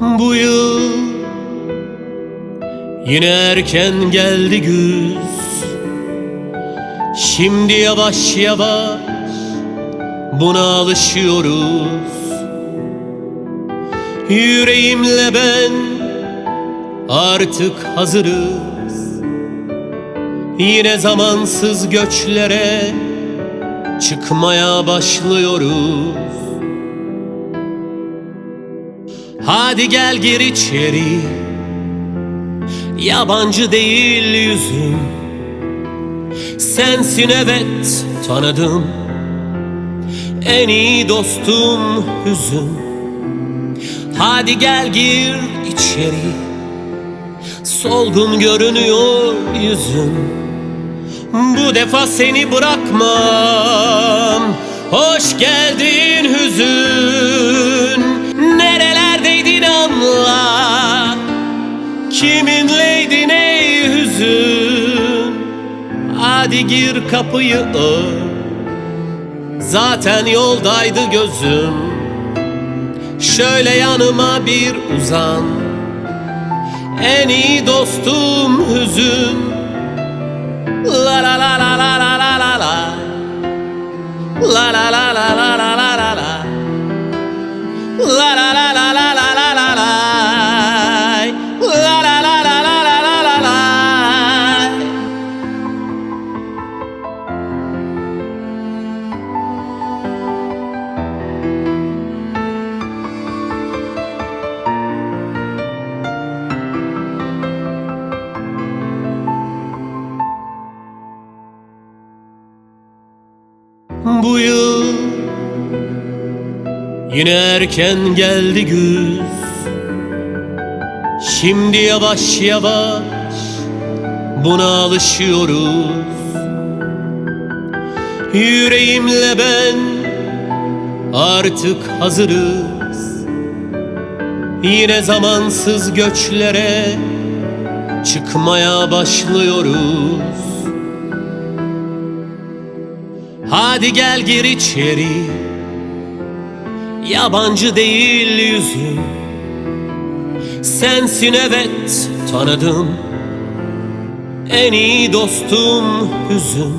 bu yıl Yine erken geldi güz. Şimdi yavaş yavaş buna alışıyoruz. Yüreğimle ben artık hazırız. Yine zamansız göçlere çıkmaya başlıyoruz. Hadi gel gir içeri. Yabancı değil yüzüm Sensin evet tanıdım. En iyi dostum hüzün. Hadi gel gir içeri. Solgun görünüyor yüzün. Bu defa seni bırakmam. Hoş geldin hüzün Hadi gir kapıyı Zaten yoldaydı gözüm. Şöyle yanıma bir uzan. En iyi dostum hüzün. La la la la la la la. Yine erken geldi güz. Şimdi yavaş yavaş Buna alışıyoruz. Yüreğimle ben Artık hazırız. Yine zamansız göçlere Çıkmaya başlıyoruz. Hadi gel gir içeri Yabancı değil yüzüm Sensin evet tanıdım En iyi dostum hüzün.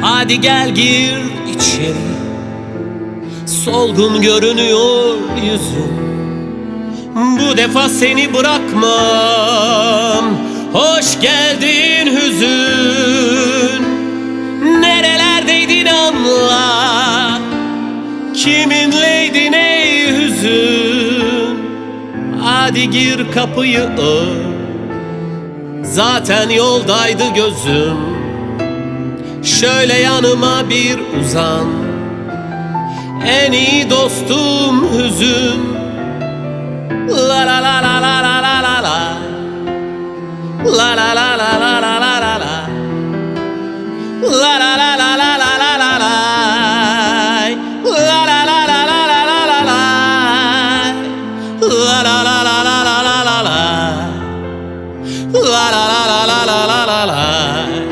Hadi gel gir içeri. Solgun görünüyor yüzün. Bu defa seni bırakmam. Hoş geldin hüzün. Nerelerdeydin anla. Kiminleydin Hadi gir kapıyı Zaten yoldaydı gözüm Şöyle yanıma bir uzan En iyi dostum hüzün La la la la la la la la la La la la la la la la la la La la la la la la la la la La la la la la la la la la La la la la la.